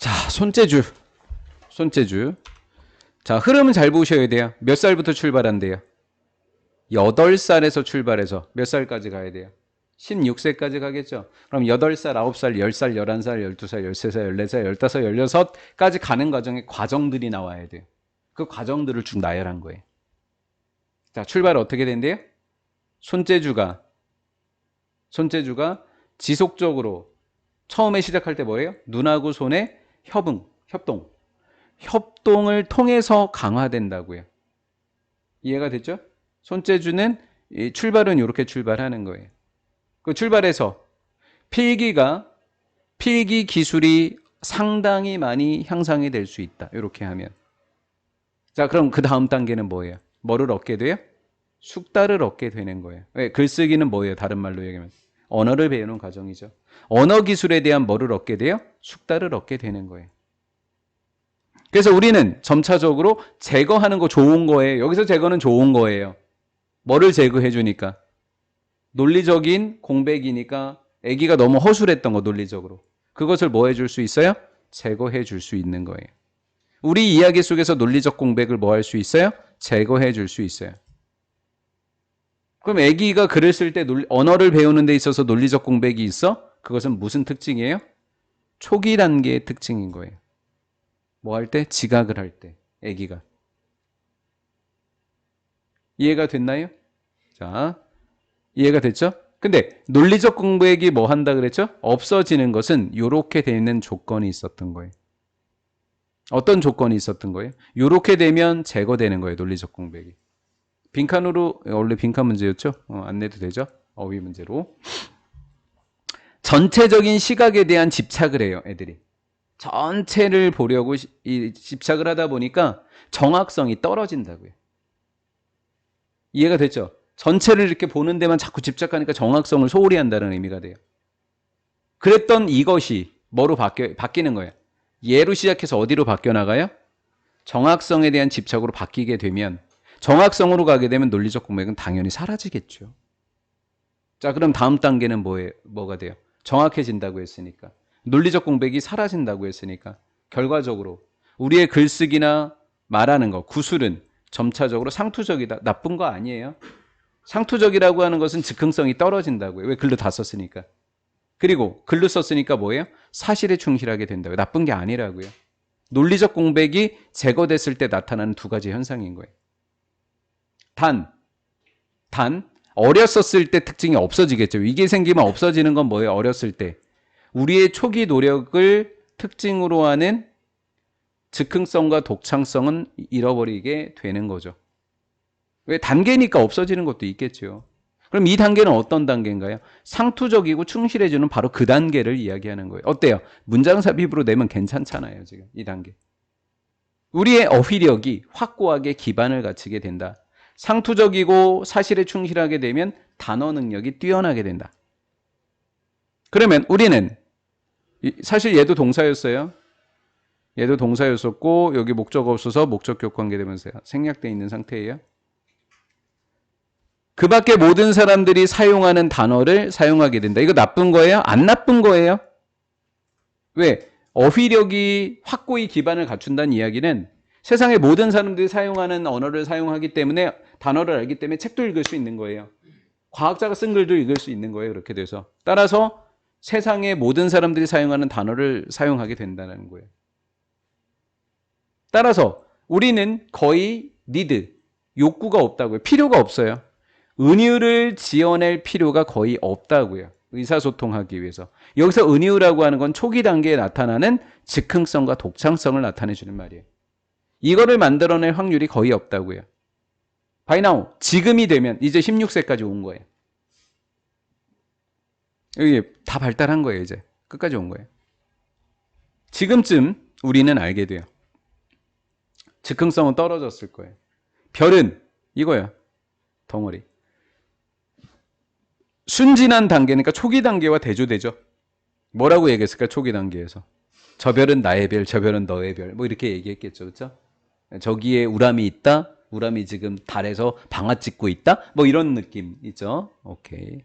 자, 손재주. 손재주. 자, 흐름은 잘 보셔야 돼요. 몇 살부터 출발한대요? 8살에서 출발해서 몇 살까지 가야 돼요? 16세까지 가겠죠. 그럼 8살, 9살, 10살, 11살, 12살, 13살, 14살, 15, 16까지 가는 과정에 과정들이 나와야 돼요. 그 과정들을 쭉 나열한 거예요. 자, 출발 어떻게 된대요? 손재주가 손재주가 지속적으로 처음에 시작할 때 뭐예요? 눈하고 손의 협응, 협동. 협동을 통해서 강화된다고요. 이해가 됐죠? 손재주는 이 출발은 이렇게 출발하는 거예요. 그 출발해서 필기가 필기 기술이 상당히 많이 향상이 될 수 있다. 이렇게 하면. 자, 그럼 그 다음 단계는 뭐예요? 뭐를 얻게 돼요? 숙달을 얻게 되는 거예요. 왜? 글쓰기는 뭐예요? 다른 말로 얘기하면. 언어를 배우는 과정이죠. 언어 기술에 대한 뭐를 얻게 돼요? 숙달을 얻게 되는 거예요. 그래서 우리는 점차적으로 제거하는 거 좋은 거예요. 여기서 제거는 좋은 거예요. 뭐를 제거해 주니까? 논리적인 공백이니까 아기가 너무 허술했던 거 논리적으로. 그것을 뭐 해줄 수 있어요? 제거해 줄 수 있는 거예요. 우리 이야기 속에서 논리적 공백을 뭐 할 수 있어요? 제거해 줄 수 있어요. 그럼 아기가 글을 쓸 때 언어를 배우는 데 있어서 논리적 공백이 있어? 그것은 무슨 특징이에요? 초기 단계의 특징인 거예요. 뭐 할 때? 지각을 할 때. 아기가. 이해가 됐나요? 자, 이해가 됐죠? 근데 논리적 공백이 뭐 한다 그랬죠? 없어지는 것은 이렇게 되는 조건이 있었던 거예요. 어떤 조건이 있었던 거예요? 이렇게 되면 제거되는 거예요. 논리적 공백이. 빈칸으로 원래 빈칸 문제였죠? 어, 안 내도 되죠? 어휘 문제로. 전체적인 시각에 대한 집착을 해요. 애들이. 전체를 보려고 시- 이 집착을 하다 보니까 정확성이 떨어진다고요. 이해가 됐죠? 전체를 이렇게 보는 데만 자꾸 집착하니까 정확성을 소홀히 한다는 의미가 돼요. 그랬던 이것이 뭐로 바뀌, 바뀌는 거예요? 예로 시작해서 어디로 바뀌어 나가요? 정확성에 대한 집착으로 바뀌게 되면 정확성으로 가게 되면 논리적 공백은 당연히 사라지겠죠. 자, 그럼 다음 단계는 뭐에, 뭐가 돼요? 정확해진다고 했으니까. 논리적 공백이 사라진다고 했으니까. 결과적으로 우리의 글쓰기나 말하는 거, 구술은 점차적으로 상투적이다. 나쁜 거 아니에요. 상투적이라고 하는 것은 즉흥성이 떨어진다고요. 왜 글로 다 썼으니까. 그리고 글로 썼으니까 뭐예요? 사실에 충실하게 된다고요. 나쁜 게 아니라고요. 논리적 공백이 제거됐을 때 나타나는 두 가지 현상인 거예요. 단, 단, 어렸었을 때 특징이 없어지겠죠. 이게 생기면 없어지는 건 뭐예요? 어렸을 때. 우리의 초기 노력을 특징으로 하는 즉흥성과 독창성은 잃어버리게 되는 거죠. 왜? 단계니까 없어지는 것도 있겠죠. 그럼 이 단계는 어떤 단계인가요? 상투적이고 충실해주는 바로 그 단계를 이야기하는 거예요. 어때요? 문장 삽입으로 내면 괜찮잖아요, 지금. 이 단계. 우리의 어휘력이 확고하게 기반을 갖추게 된다. 상투적이고 사실에 충실하게 되면 단어 능력이 뛰어나게 된다. 그러면 우리는 사실 얘도 동사였어요. 얘도 동사였었고 여기 목적 없어서 목적격 관계되면서 생략돼 있는 상태예요. 그 밖에 모든 사람들이 사용하는 단어를 사용하게 된다. 이거 나쁜 거예요? 안 나쁜 거예요? 왜? 어휘력이 확고히 기반을 갖춘다는 이야기는 세상의 모든 사람들이 사용하는 언어를 사용하기 때문에 단어를 알기 때문에 책도 읽을 수 있는 거예요. 과학자가 쓴 글도 읽을 수 있는 거예요. 그렇게 돼서. 따라서 세상의 모든 사람들이 사용하는 단어를 사용하게 된다는 거예요. 따라서 우리는 거의 니드, 욕구가 없다고요. 필요가 없어요. 은유를 지어낼 필요가 거의 없다고요. 의사소통하기 위해서. 여기서 은유라고 하는 건 초기 단계에 나타나는 즉흥성과 독창성을 나타내 주는 말이에요. 이거를 만들어낼 확률이 거의 없다고요. Now, 지금이 되면 이제 16세까지 온 거예요. 여기 다 발달한 거예요, 이제. 끝까지 온 거예요. 지금쯤 우리는 알게 돼요. 즉흥성은 떨어졌을 거예요. 별은 이거야. 덩어리. 순진한 단계니까 초기 단계와 대조되죠. 뭐라고 얘기했을까? 초기 단계에서. 저 별은 나의 별, 저 별은 너의 별. 뭐 이렇게 얘기했겠죠. 그렇죠? 저기에 우람이 있다. 우람이 지금 달에서 방아 찍고 있다. 뭐 이런 느낌 있죠. 오케이.